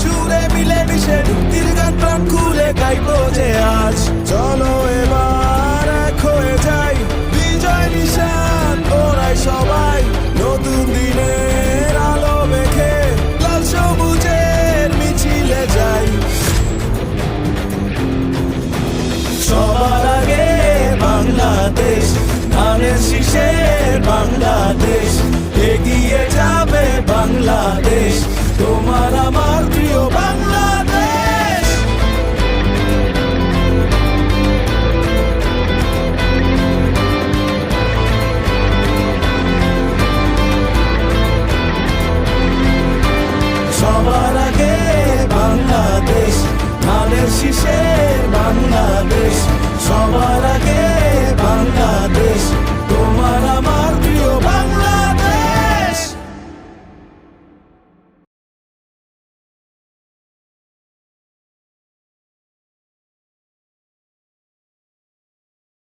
সুরে মিলে মিশে মুক্তির গান প্রাণ খুলে গাইবো যে আজ। চলো ধানের শীষের বাংলাদেশ সবাই